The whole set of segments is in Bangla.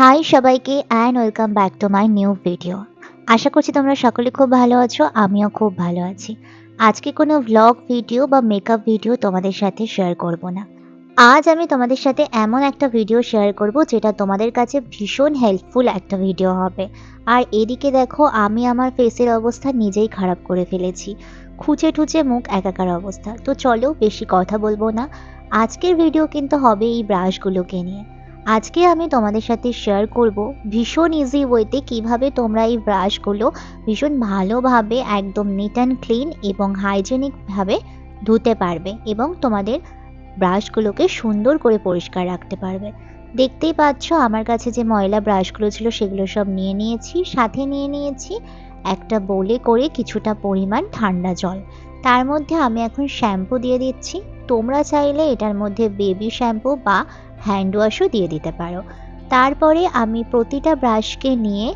হাই সবাইকে and welcome back to my new video আশা করছি তোমরা সকলে খুব ভালো আছো, আমিও খুব ভালো আছি। আজকে কোনো ভ্লগ ভিডিও বা মেকআপ ভিডিও তোমাদের সাথে শেয়ার করব না। আজ আমি তোমাদের সাথে এমন একটা ভিডিও শেয়ার করব যেটা তোমাদের কাছে ভীষণ হেল্পফুল একটা ভিডিও হবে। আর এদিকে দেখো, আমি আমার ফেসের অবস্থা নিজেই খারাপ করে ফেলেছি। খুঁচে ঠুচে মুখ একাকার অবস্থা। তো চলো, বেশি কথা বলব না। আজকের ভিডিও কিন্তু হবে এই ব্রাশগুলোকে নিয়ে। আজকে আমি তোমাদের সাথে শেয়ার করব ভীষণ ইজি ওয়েতে কীভাবে তোমরা এই ব্রাশগুলো ভীষণ ভালোভাবে একদম নিট অ্যান্ড ক্লিন এবং হাইজেনিকভাবে ধুতে পারবে এবং তোমাদের ব্রাশগুলোকে সুন্দর করে পরিষ্কার রাখতে পারবে। দেখতেই পাচ্ছ আমার কাছে যে ময়লা ব্রাশগুলো ছিল সেগুলো সব নিয়ে নিয়েছি, সাথে নিয়ে নিয়েছি একটা বোলে করে কিছুটা পরিমাণ ঠান্ডা জল। তার মধ্যে আমি এখন শ্যাম্পু দিয়ে দিচ্ছি। তোমরা চাইলে এটার মধ্যে বেবি শ্যাম্পু বা হ্যান্ড ওয়াশও দিয়ে দিতে পারো। তারপরে আমি প্রতিটা ব্রাশকে নিয়ে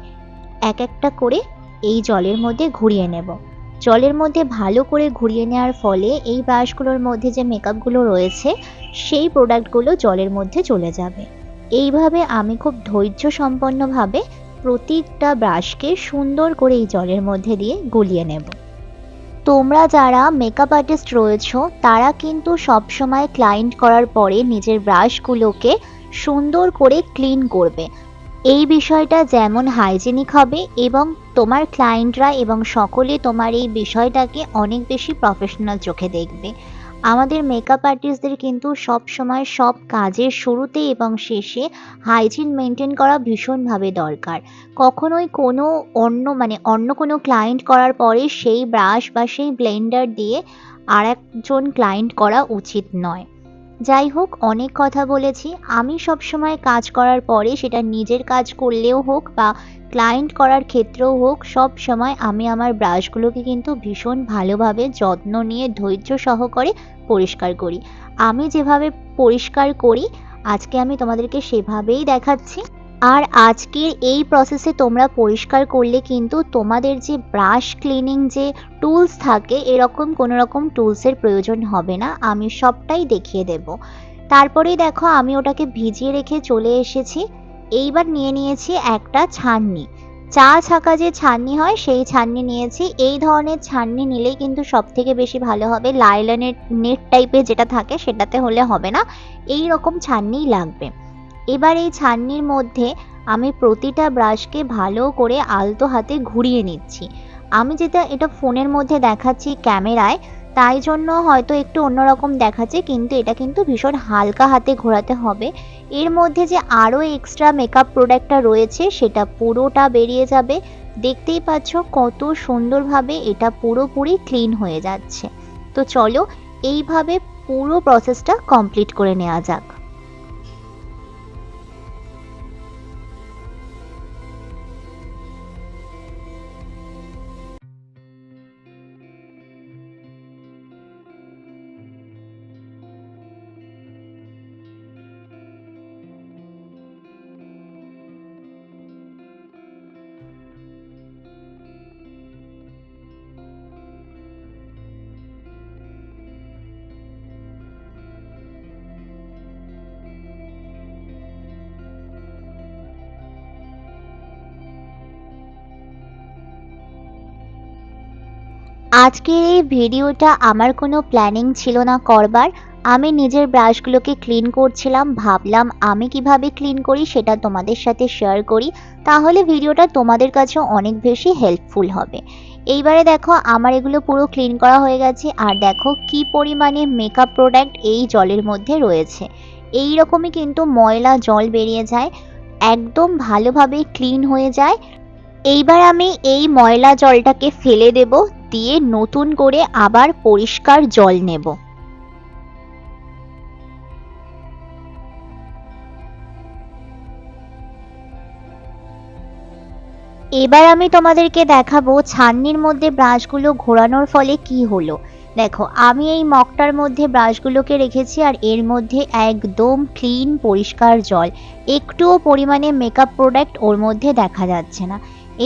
এক একটা করে এই জলের মধ্যে ঘুরিয়ে নেব। জলের মধ্যে ভালো করে ঘুরিয়ে নেওয়ার ফলে এই ব্রাশগুলোর মধ্যে যে মেকআপগুলো রয়েছে, সেই প্রোডাক্টগুলো জলের মধ্যে চলে যাবে। এইভাবে আমি খুব ধৈর্য সম্পন্নভাবে প্রতিটা ব্রাশকে সুন্দর করে এই জলের মধ্যে দিয়ে গুলিয়ে নেব। তোমরা যারা মেকআপ আর্টিস্ট রয়েছো, তারা কিন্তু সবসময় ক্লায়েন্ট করার পরে নিজের ব্রাশগুলোকে সুন্দর করে ক্লিন করবে। এই বিষয়টা যেমন হাইজেনিক হবে এবং তোমার ক্লায়েন্টরা এবং সকলে তোমার এই বিষয়টাকে অনেক বেশি প্রফেশনাল চোখে দেখবে। আমাদের মেকআপ আর্টিস্টদের কিন্তু সব সময় সব কাজের শুরুতে এবং শেষে হাইজিন মেনটেন করা ভীষণভাবে দরকার। কখনোই কোনো অন্য মানে অন্য কোনো ক্লায়েন্ট করার পরে সেই ব্রাশ বা সেই ব্লেন্ডার দিয়ে আর একজন ক্লায়েন্ট করা উচিত নয়। যাই হোক অনেক কথা বলেছি। আমি সবসময় কাজ করার পরে সেটা নিজের কাজ করলেও হোক বা ক্লায়েন্ট করার ক্ষেত্রেও হোক সব সময় আমি আমার ব্রাশগুলোকে কিন্তু ভীষণ ভালোভাবে যত্ন নিয়ে, ধৈর্য সহকারে পরিষ্কার করি। আমি যেভাবে পরিষ্কার করি, আজকে আমি তোমাদেরকে সেভাবেই দেখাচ্ছি। আর আজকের এই প্রসেসে তোমরা পরিষ্কার করলে কিন্তু তোমাদের যে ব্রাশ ক্লিনিং যে টুলস থাকে, এরকম কোনো রকম টুলসের প্রয়োজন হবে না। আমি সবটাই দেখিয়ে দেব। তারপরেই দেখো আমি ওটাকে ভিজিয়ে রেখে চলে এসেছি। এইবার নিয়ে নিয়েছি একটা ছাননি। চা ছাকা যে ছাননি হয়, সেই ছাননি নিয়েছি। এই ধরনের ছাননি নিলেই কিন্তু সব থেকে বেশি ভালো হবে। লাইলনের নেট টাইপের যেটা থাকে, সেটাতে হলে হবে না। এই রকম ছাননিই লাগবে। এবার এই ছাননির মধ্যে আমি প্রতিটা ব্রাশকে ভালো করে আলতো হাতে ঘুরিয়ে নিচ্ছি। আমি যেটা এটা ফোনের মধ্যে দেখাচ্ছি ক্যামেরায়, তাই জন্য হয়তো একটু অন্যরকম দেখাচ্ছে, কিন্তু এটা কিন্তু ভীষণ হালকা হাতে ঘোরাতে হবে। এর মধ্যে যে আরও এক্সট্রা মেকআপ প্রোডাক্টটা রয়েছে, সেটা পুরোটা বেরিয়ে যাবে। দেখতেই পাচ্ছ কত সুন্দরভাবে এটা পুরোপুরি ক্লিন হয়ে যাচ্ছে। তো চলো, এইভাবে পুরো প্রসেসটা কমপ্লিট করে নেওয়া যাক। আজকের এই ভিডিওটা আমার কোনো প্ল্যানিং ছিল না করবার। আমি নিজের ব্রাশগুলোকে ক্লিন করছিলাম, ভাবলাম আমি কীভাবে ক্লিন করি সেটা তোমাদের সাথে শেয়ার করি। তাহলে ভিডিওটা তোমাদের কাছেও অনেক বেশি হেল্পফুল হবে। এইবারে দেখো আমার এগুলো পুরো ক্লিন করা হয়ে গেছে, আর দেখো কি পরিমাণে মেকআপ প্রোডাক্ট এই জলের মধ্যে রয়েছে। এই রকমই কিন্তু ময়লা জল বেরিয়ে যায়, একদম ভালোভাবে ক্লিন হয়ে যায়। এইবার আমি এই ময়লা জলটাকে ফেলে দেব দিয়ে নতুন করে আবার পরিষ্কার জল নেব। এবার আমি তোমাদেরকে দেখাবো ছান্নির মধ্যে ব্রাশগুলো ঘোরানোর ফলে কি হলো। দেখো, আমি এই মগটার মধ্যে ব্রাশগুলোকে রেখেছি আর এর মধ্যে একদম ক্লিন পরিষ্কার জল। একটুও পরিমাণে মেকআপ প্রোডাক্ট ওর মধ্যে দেখা যাচ্ছে না।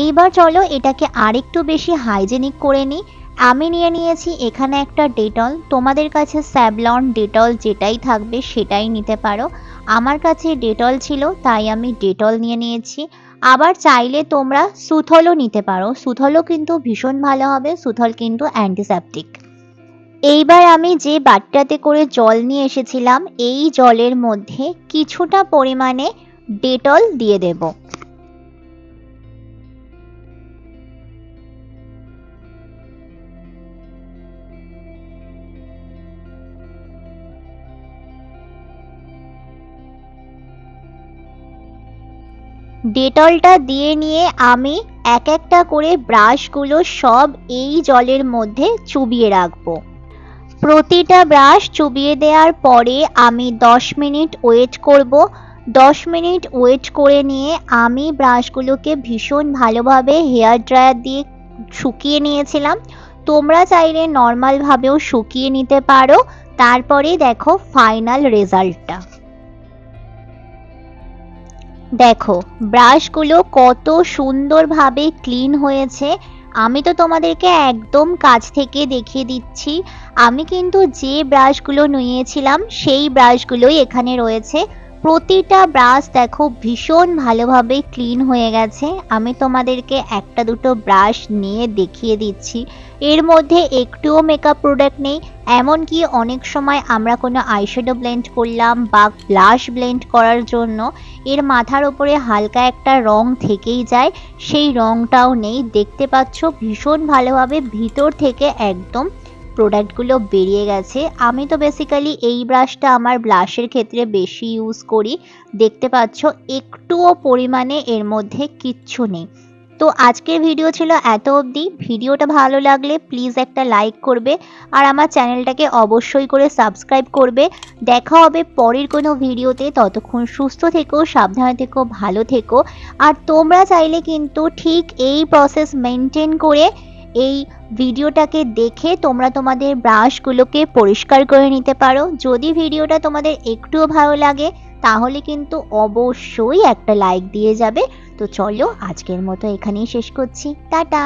এইবার চলো এটাকে আরেকটু বেশি হাইজেনিক করে নিই। আমি নিয়ে নিয়েছি এখানে একটা ডেটল। তোমাদের কাছে স্যাভলন ডেটল যেটাই থাকবে সেটাই নিতে পারো। আমার কাছে ডেটল ছিল, তাই আমি ডেটল নিয়ে নিয়েছি। আবার চাইলে তোমরা সুথলও নিতে পারো। সুথলও কিন্তু ভীষণ ভালো হবে, সুথল কিন্তু অ্যান্টিসেপটিক এইবার আমি যে বাটটাতে করে জল নিয়ে এসেছিলাম, এই জলের মধ্যে কিছুটা পরিমাণে ডেটল দিয়ে দেব। ডেটলটা দিয়ে নিয়ে আমি এক একটা করে ব্রাশগুলো সব এই জলের মধ্যে চুবিয়ে রাখব। প্রতিটা ব্রাশ চুবিয়ে দেওয়ার পরে আমি দশ মিনিট ওয়েট করব। দশ মিনিট ওয়েট করে নিয়ে আমি ব্রাশগুলোকে ভীষণ ভালোভাবে হেয়ার ড্রায়ার দিয়ে শুকিয়ে নিয়েছিলাম। তোমরা চাইলে নর্মালভাবেও শুকিয়ে নিতে পারো। তারপরে দেখো ফাইনাল রেজাল্টটা। দেখো ব্রাশগুলো কত সুন্দরভাবে ক্লিন হয়েছে। আমি তো তোমাদেরকে একদম কাছ থেকে দেখিয়ে দিচ্ছি। আমি কিন্তু যে ব্রাশগুলো নিয়েছিলাম, সেই ব্রাশগুলোই এখানে রয়েছে। প্রতিটা ব্রাশ দেখো ভীষণ ভালোভাবে ক্লিন হয়ে গেছে। আমি তোমাদেরকে একটা দুটো ব্রাশ নিয়ে দেখিয়ে দিচ্ছি। এর মধ্যে একটুও মেকআপ প্রোডাক্ট নেই। এমনকি অনেক সময় আমরা কোনো আইশ্যাডো ব্লেন্ড করলাম বা ব্লাশ ব্লেন্ড করার জন্য, এর মাথার ওপরে হালকা একটা রং থেকেই যায়। সেই রংটাও নেই। দেখতে পাচ্ছ ভীষণ ভালোভাবে ভিতর থেকে একদম প্রোডাক্টগুলো বেরিয়ে গেছে। আমি তো বেসিক্যালি এই ব্রাশটা আমার ব্লাশের ক্ষেত্রে বেশি ইউজ করি। দেখতে পাচ্ছ, একটুও পরিমাণে এর মধ্যে কিচ্ছু নেই। তো আজকের ভিডিও ছিল এত অবধি। ভিডিওটা ভালো লাগলে প্লিজ একটা লাইক করবে আর আমার চ্যানেলটাকে অবশ্যই করে সাবস্ক্রাইব করবে। দেখা হবে পরের কোনো ভিডিওতে ততক্ষণ সুস্থ থেকো, সাবধানে থেকো, ভালো থেকো। আর তোমরা চাইলে কিন্তু ঠিক এই প্রসেস মেনটেন করে এই ভিডিওটাকে দেখে তোমরা তোমাদের ব্রাশগুলোকে পরিষ্কার করে নিতে পারো। যদি ভিডিওটা তোমাদের একটুও ভালো লাগে, তাহলে কিন্তু অবশ্যই একটা লাইক দিয়ে যাবে। তো চলো আজকের মতো এখানেই শেষ করছি। টাটা!